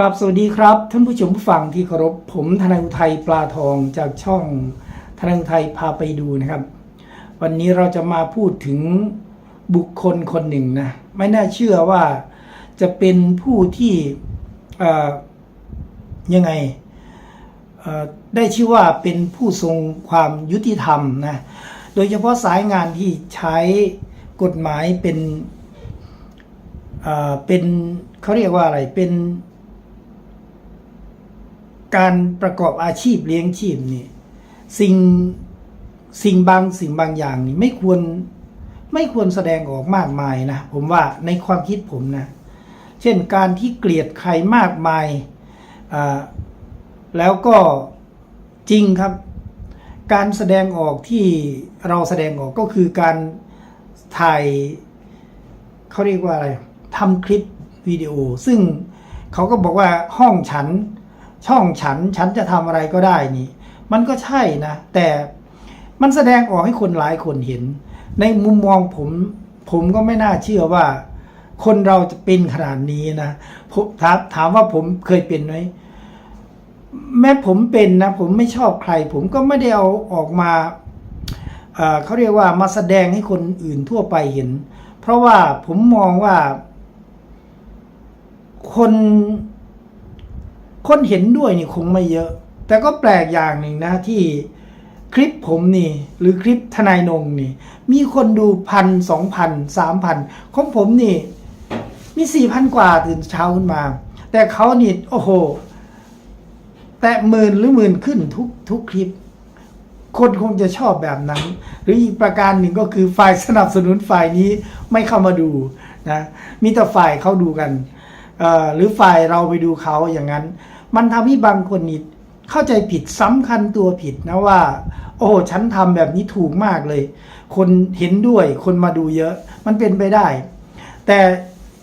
กราบสวัสดีครับ ท่านผู้ชมผู้ฟังที่เคารพผมทนายอุทัยปลาทองจากช่องทนายอุทัยพาไปดูนะครับ วันนี้เราจะมาพูดถึงบุคคลคนหนึ่งนะไม่น่าเชื่อว่าจะเป็นผู้ที่ยังไงได้ชื่อว่าเป็นผู้ทรงความยุติธรรมนะโดยเฉพาะสายงานที่ใช้กฎหมายเป็นเป็นเขาเรียกว่าอะไรเป็น การประกอบอาชีพเลี้ยงชีพนี่สิ่งสิ่งบางสิ่งบางอย่างนี่ไม่ควรไม่ควรแสดงออกมากมายนะ ผมว่าในความคิดผมนะ เช่นการที่เกลียดใครมากมายอ่าแล้วก็จริงครับ การแสดงออกที่เราแสดงออกก็คือการถ่ายเขาเรียกว่าอะไรทำคลิปวิดีโอ ซึ่งเขาก็บอกว่าห้องฉัน ช่องฉันฉันจะทำอะไรก็ได้นี่ มันก็ใช่นะ แต่มันแสดงออกให้คนหลายคนเห็น ในมุมมองผม ผมก็ไม่น่าเชื่อว่า คนเราจะเป็นขนาดนี้นะผมถามถามว่าผมเคยเป็นไหมแม้ผมเป็นนะ ผมไม่ชอบใคร ผมก็ไม่ได้เอาออกมาเอ่อเขาเรียกว่ามาแสดงให้คนอื่นทั่วไปเห็น เพราะว่าผมมองว่าคน คนเห็นด้วยนี่คงไม่เยอะ แต่ก็แปลกอย่างหนึ่งนะที่คลิปผมนี่ หรือคลิปทนายนงนี่ มีคนดูพันสองพันสามพันของผมนี่ มีสี่พันกว่าตื่นเช้าขึ้นมา แต่เขานี่โอ้โห แตะหมื่นหรือหมื่นขึ้นทุกทุกคลิป คนคงจะชอบแบบนั้น หรืออีกประการหนึ่งก็คือฝ่ายสนับสนุนฝ่ายนี้ไม่เข้ามาดูนะมีแต่ฝ่ายเขาดูกัน หรือฝ่ายเราไปดูเขาอย่างนั้น มันทำให้บางคนนี่เข้าใจผิดสำคัญตัวผิดนะว่า โอ้ฉันทำแบบนี้ถูกมากเลย คนเห็นด้วยคนมาดูเยอะมันเป็นไปได้ แต่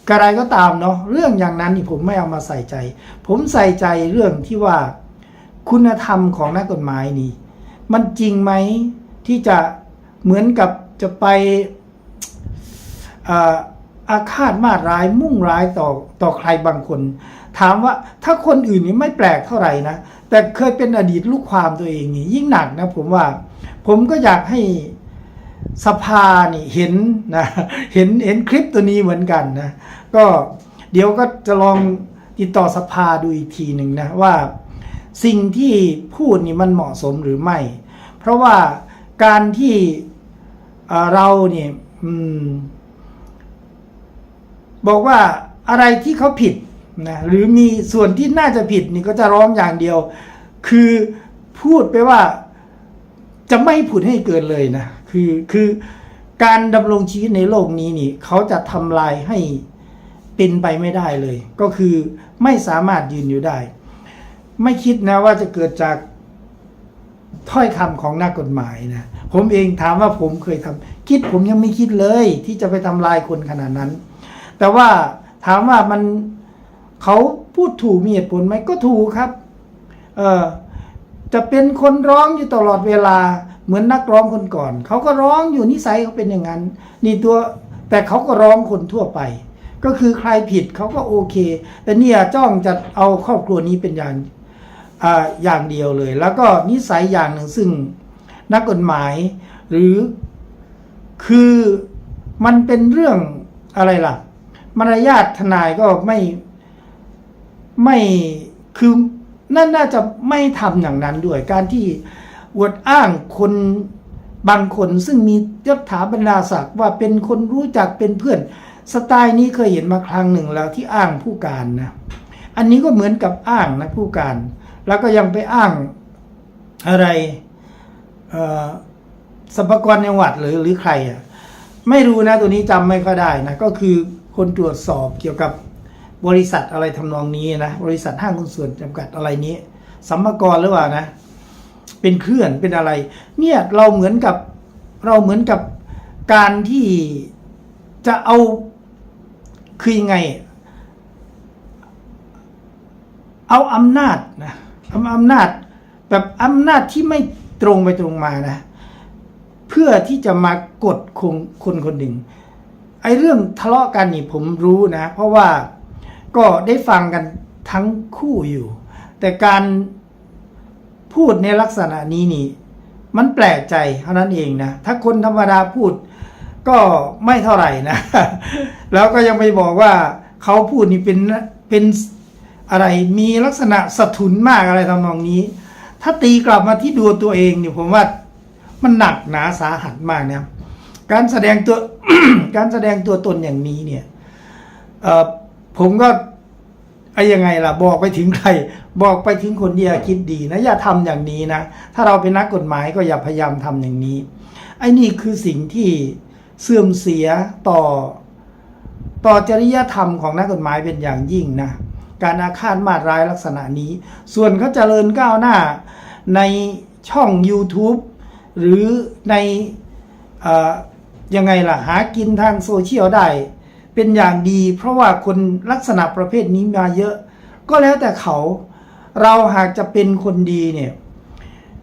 กระไรก็ตามเนาะเรื่องอย่างนั้นนี่ผมไม่เอามาใส่ใจ ผมใส่ใจเรื่องที่ว่าคุณธรรมของนักกฎหมายนี่ มันจริงไหมที่จะเหมือนกับจะไปอ่า อาฆาตมาดร้ายมุ่งร้ายต่อต่อใครบางคน ถามว่าถ้าคนอื่นนี่ไม่แปลกเท่าไหร่นะ แต่เคยเป็นอดีตลูกความตัวเองนี่ยิ่งหนักนะผมว่า ผมก็อยากให้สภานี่เห็นนะเห็นเห็นคลิปตัวนี้เหมือนกันนะก็เดี๋ยวก็จะลองติดต่อสภาดูอีกทีหนึ่งนะว่าสิ่งที่พูดนี่มันเหมาะสมหรือไม่ เพราะว่าการที่เเราเนี่ยอืม บอกว่าอะไรที่เขาผิดนะหรือมีส่วนที่น่าจะผิดนี่ก็จะร้องอย่างเดียว คือพูดไปว่าจะไม่พูดให้เกินเลยนะคือคือการดำรงชีวิตในโลกนี้นี่เขาจะทำลายให้เป็นไปไม่ได้เลย ก็คือไม่สามารถยืนอยู่ได้ ไม่คิดนะว่าจะเกิดจากถ้อยคำของนักกฎหมายนะผมเองถามว่าผมเคยทำคิดผมยังไม่คิดเลย ที่จะไปทำลายคนขนาดนั้น แต่ว่าถามว่ามันเขาพูดถูกมีเหตุผลไหมก็ถูกครับ เออจะเป็นคนร้องอยู่ตลอดเวลาเหมือนนักร้องคนก่อน เขาก็ร้องอยู่นิสัยเขาเป็นอย่างนั้น นี่ตัวแต่เขาก็ร้องคนทั่วไป ก็คือใครผิดเขาก็โอเค แต่เนี่ยจ้องจะเอาครอบครัวนี้เป็นอย่างออย่างเดียวเลย แล้วก็นิสัยอย่างหนึ่งซึ่งนักกฎหมาย หรือคือมันเป็นเรื่องอะไรล่ะ มารยาททนายก็ไม่ไม่คือนั่นน่าจะไม่ทำอย่างนั้นด้วย การที่อวดอ้างคนบางคนซึ่งมียศถาบรรดาศักดิ์ว่าเป็นคนรู้จักเป็นเพื่อน สไตล์นี้เคยเห็นมาครั้งหนึ่งแล้วที่อ้างผู้การนะ อันนี้ก็เหมือนกับอ้างนะผู้การ แล้วก็ยังไปอ้างอะไรอ่อสรรพากรจังหวัดหรือหรือใครอะไม่รู้นะตัวนี้จำไม่ค่อยได้นะก็คือ คนตรวจสอบเกี่ยวกับบริษัทอะไรทำนองนี้นะ บริษัทห้างหุ้นส่วนจำกัดอะไรนี้สัมภากรหรือเปล่านะ เป็นเคลื่อนเป็นอะไร เนี่ยเราเหมือนกับเราเหมือนกับการที่จะเอาคือยังไง เอาอำนาจนะเอาอำนาจ แบบอำนาจที่ไม่ตรงไปตรงมานะ เพื่อที่จะมากดคงคนคนหนึ่ง ไอ้เรื่องทะเลาะกันนี่ผมรู้นะ เพราะว่าก็ได้ฟังกันทั้งคู่อยู่ แต่การพูดในลักษณะนี้นี่ มันแปลกใจเท่านั้นเองนะ ถ้าคนธรรมดาพูดก็ไม่เท่าไหร่นะ แล้วก็ยังไปบอกว่าเขาพูดนี่เป็นเป็นอะไรมีลักษณะสะทุนมากอะไรทำนองนี้ ถ้าตีกลับมาที่ดูตัวเองเนี่ยผมว่ามันหนักหนาสาหัสมากนะ การแสดงตัวการแสดงตัวตนอย่างนี้เนี่ยผมก็ไอ้ยังไงล่ะ บอกไปถึงใคร บอกไปถึงคนที่คิดดีนะ อย่าทำอย่างนี้นะ ถ้าเราเป็นนักกฎหมายก็อย่าพยายามทำอย่างนี้ ไอ้นี่คือสิ่งที่เสื่อมเสียต่อต่อจริยธรรมของนักกฎหมายเป็นอย่างยิ่งนะ การอาฆาตมาร้ายลักษณะนี้ ส่วนเขาเจริญก้าวหน้าในช่อง YouTube หรือใน ยังไงล่ะ หากินทางโซเชียลได้ เป็นอย่างดี เพราะว่าคนลักษณะประเภทนี้มาเยอะ ก็แล้วแต่เขาเราหากจะเป็นคนดีเนี่ย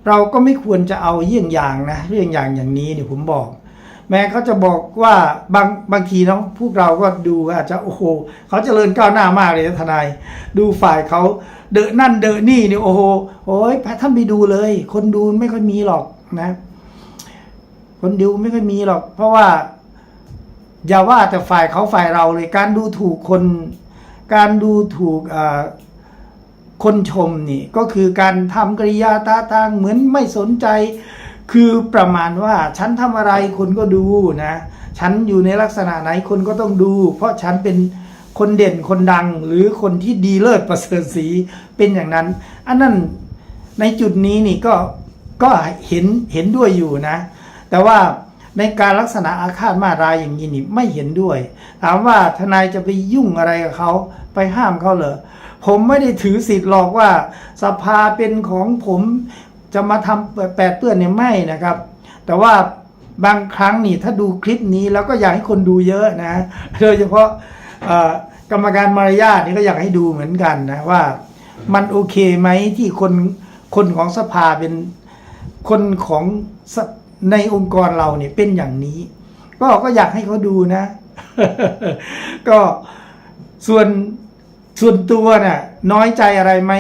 เราก็ไม่ควรจะเอาเยี่ยงอย่างนะเรื่องอย่างอย่างนี้เนี่ยผมบอก แม้เขาจะบอกว่าบางบางทีเนาะพวกเราก็ดูอาจจะโอ้โหเขาเจริญก้าวหน้ามากเลยทนาย ดูฝ่ายเขาเดอะนั่นเดอะนี่เนี่ยโอ้โหโอ้ยท่านไปดูเลย คนดูไม่ค่อยมีหรอกนะ คนดูไม่ค่อยมีหรอก เพราะว่า อย่าว่าแต่ฝ่ายเขาฝ่ายเราเลย การดูถูกคน การดูถูกคนชมนี่ก็คือการทำกริยาตาทางเหมือนไม่สนใจ คือประมาณว่า ฉันทำอะไรคนก็ดูนะฉันอยู่ในลักษณะไหนคนก็ต้องดู เพราะฉันเป็นคนเด่นคนดังหรือคนที่ดีเลิศประเสริฐสีเป็นอย่างนั้น อันนั้นในจุดนี้นี่ก็ก็เห็นเห็นด้วยอยู่นะ แต่ว่าในการลักษณะอาฆาตมารายอย่างนี้นี่ไม่เห็นด้วย ถามว่าทนายจะไปยุ่งอะไรกับเขาไปห้ามเขาเหรอผมไม่ได้ถือสิทธิ์หรอกว่าสภาเป็นของผมจะมาทำแปดเปื้อนเนี่ยไม่นะครับ แต่ว่าบางครั้งนี่ถ้าดูคลิปนี้แล้วก็อยากให้คนดูเยอะนะโดยเฉพาะกรรมการมารยาทนี่ก็อยากให้ดูเหมือนกันนะว่ามันโอเคไหมที่คนคนของสภาเป็นคนของส ในองค์กรเราเนี่ยเป็นอย่างนี้ ก็ก็อยากให้เขาดูนะ ก็ส่วนส่วนตัวน่ะ น้อยใจอะไรไหม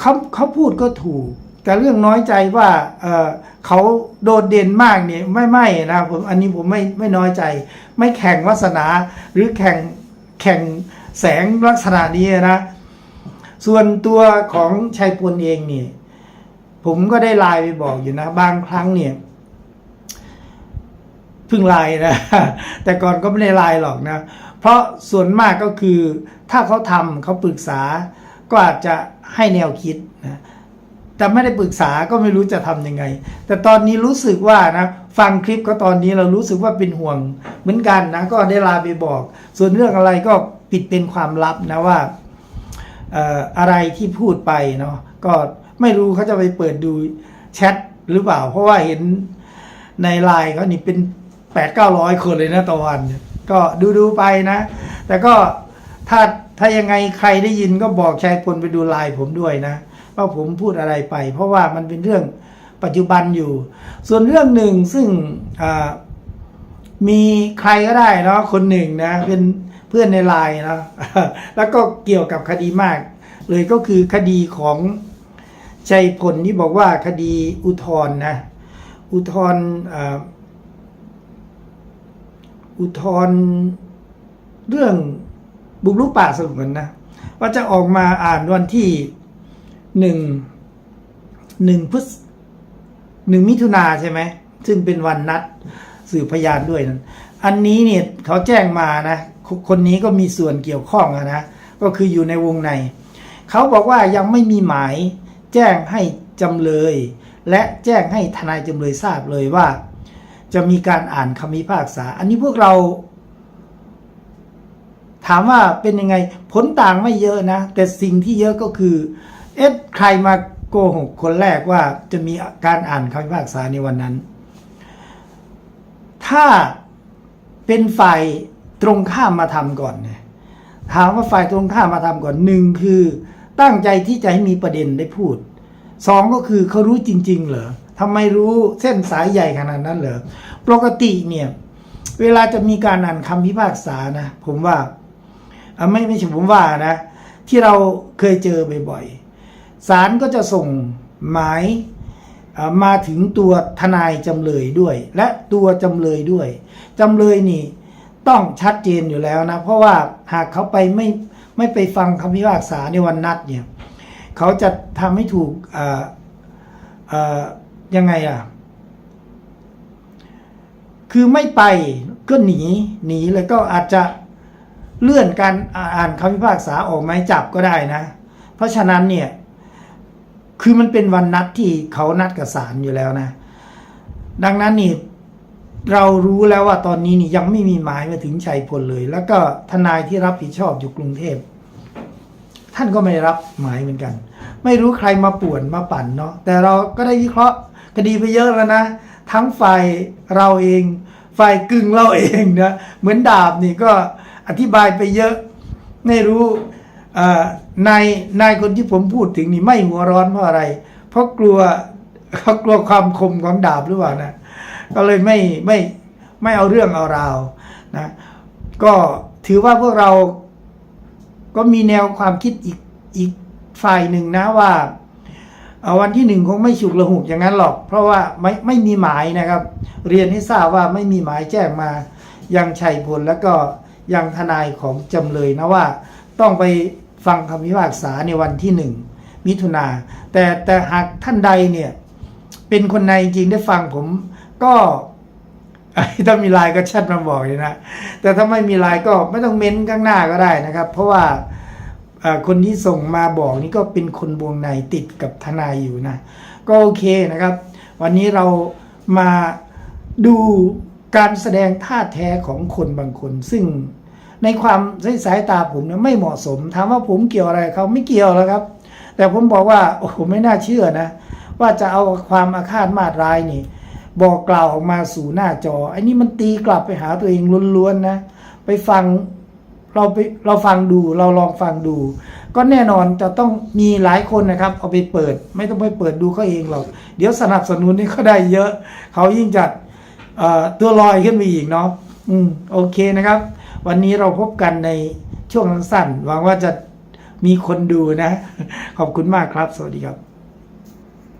เขาเขาพูดก็ถูก แต่เรื่องน้อยใจว่าเออเขาโดดเด่นมากเนี่ยไม่ไม่นะผมอันนี้ผมไม่ไม่น้อยใจ ไม่แข่งวาสนา หรือแข่งแข่งแสงลักษณะนี้นะ ส่วนตัวของชัยพลเองเนี่ย ผมก็ได้ไลน์ไปบอกอยู่นะ บางครั้งเนี่ยเพึ่งไลน์นะ แต่ก่อนก็ไม่ได้ไลน์หรอกนะ เพราะส่วนมากก็คือถ้าเขาทำเขาปรึกษา ก็อาจจะให้แนวคิดนะแต่ไม่ได้ปรึกษาก็ไม่รู้จะทำยังไง แต่ตอนนี้รู้สึกว่านะฟังคลิปก็ตอนนี้เรารู้สึกว่าเป็นห่วงเหมือนกันนะ ก็ได้ลน์ไปบอก ส่วนเรื่องอะไรก็ปิดเป็นความลับนะว่าอออะไรที่พูดไปเนาะก็ ไม่รู้เขาจะไปเปิดดูแชทหรือเปล่า เพราะว่าเห็นในไลน์เขานี่เป็นแปดเก้าร้อยคนเลยนะต่อวันก็ดูดูๆไปนะ แต่ก็ถ้าถ้ายังไงใครได้ยินก็บอกชายพลไปดูไลน์ผมด้วยนะว่าผมพูดอะไรไป เพราะว่ามันเป็นเรื่องปัจจุบันอยู่ ส่วนเรื่องหนึ่งซึ่งมีใครก็ได้เนาะคนหนึ่งนะ เป็นเพื่อนในไลน์นะแล้วก็เกี่ยวกับคดีมาก เลยก็คือคดีของ ชัยพลที่บอกว่าคดีอุทธรณ์นะ อุทธรณ์อุทธรณ์เรื่องบุกรุกป่าสงวนนะ ว่าจะออกมาอ่านวันที่หนึ่งหนึ่งพฤษหนึ่งมิถุนาใช่ไหม ซึ่งเป็นวันนัดสืบพยานด้วยนั้นอันนี้เนี่ยเขาแจ้งมานะ คนนี้ก็มีส่วนเกี่ยวข้องนะ ก็คืออยู่ในวงใน เขาบอกว่ายังไม่มีหมาย แจ้งให้จำเลย และแจ้งให้ทนายจำเลยทราบเลยว่า จะมีการอ่านคำพิพากษา อันนี้พวกเรา ถามว่าเป็นยังไงผลต่างไม่เยอะนะ แต่สิ่งที่เยอะก็คือ เอ๊ะใครมาโกหกคนแรกว่าจะมีการอ่านคำพิพากษาในวันนั้น ถ้าเป็นฝ่ายตรงข้ามมาทำก่อนเนี่ยถามว่าฝ่ายตรงข้ามมาทำก่อนหนึ่งคือ ตั้งใจที่จะให้มีประเด็นได้พูดสองก็คือเขารู้จริง ๆ เหรอทำไมรู้เส้นสายใหญ่ขนาดนั้นเหรอปกติเนี่ย เวลาจะมีการอ่านคำพิพากษานะ ผมว่าไม่ไม่ใช่ผมว่านะ ที่เราเคยเจอบ่อยๆศาลก็จะส่งหมายมาถึงตัวทนายจำเลยด้วย และตัวจำเลยด้วยจำเลยนี่ ต้องชัดเจนอยู่แล้วนะ เพราะว่าหากเขาไปไม่ไม่ไปฟังคำพิพากษาในวันนัดเนี่ยเขาจะทำให้ถูกยังไงอะ คือไม่ไปก็หนีหนีแล้วก็อาจจะเลื่อนการอ่านคำพิพากษาออกหมายจับก็ได้นะ เพราะฉะนั้นเนี่ย คือมันเป็นวันนัดที่เขานัดกับศาลอยู่แล้วนะ ดังนั้นนี่ เรารู้แล้วว่าตอนนี้นี่ยังไม่มีหมายมาถึงชัยพลเลย แล้วก็ทนายที่รับผิดชอบอยู่กรุงเทพ ท่านก็ไม่ได้รับหมายเหมือนกัน ไม่รู้ใครมาป่วนมาปั่นเนาะแต่เราก็ได้วิเคราะห์คดีไปเยอะแล้วนะ ทั้งฝ่ายเราเองฝ่ายกึ่งเราเองนะเหมือนดาบนี่ก็อธิบายไปเยอะ ไม่รู้อ่อนายนายคนที่ผมพูดถึงนี่ไม่หัวร้อนเพราะอะไร เพราะกลัวเขากลัวความคมของดาบหรือเปล่านะ ก็เลยไม่ไม่ไม่เอาเรื่องเอาราวนะก็ถือว่าพวกเราก็มีแนวความคิดอีกอีกฝ่ายหนึ่งนะว่าเอ่อวันที่หนึ่งคงไม่ฉุกระหุกอย่างนั้นหรอก เพราะว่าไม่ไม่มีหมายนะครับ เรียนให้ทราบว่าไม่มีหมายแจ้งมายังชัยพลแล้วก็ยังทนายของจำเลยนะว่า ต้องไปฟังคำพิพากษาในวันที่หนึ่งมิถุนาแต่แต่หากท่านใดเนี่ย เป็นคนในจริงได้ฟังผม ก็ถ้ามีไลน์ก็แชทมาบอกเลยนะ แต่ถ้าไม่มีไลน์ก็ไม่ต้องเม้นข้างหน้าก็ได้นะครับ เพราะว่าคนที่ส่งมาบอกนี่ก็เป็นคนวงในติดกับทนายอยู่นะ ก็โอเคนะครับ วันนี้เรามาดูการแสดงท่าแท้ของคนบางคน ซึ่งในความสายตาผมเนี่ยไม่เหมาะสม ถามว่าผมเกี่ยวอะไรเขาไม่เกี่ยวแล้วครับ แต่ผมบอกว่าโอ้โหไม่น่าเชื่อนะ ว่าจะเอาความอาฆาตมาตร้ายนี่ บอกกล่าวออกมาสู่หน้าจอไอ้นี่มันตีกลับไปหาตัวเองล้วนๆนะ ไปฟังเราไปเราฟังดูเราลองฟังดู ก็แน่นอนจะต้องมีหลายคนนะครับ เอาไปเปิด ไม่ต้องไปเปิดดูเขาเองหรอก เดี๋ยวสนับสนุนนี่เขาได้เยอะ เขายิ่งจัดตัวลอยขึ้นไปอีกเนาะอืมโอเคนะครับ วันนี้เราพบกันในช่วงสั้นๆหวังว่าจะมีคนดูนะ ขอบคุณมากครับ สวัสดีครับ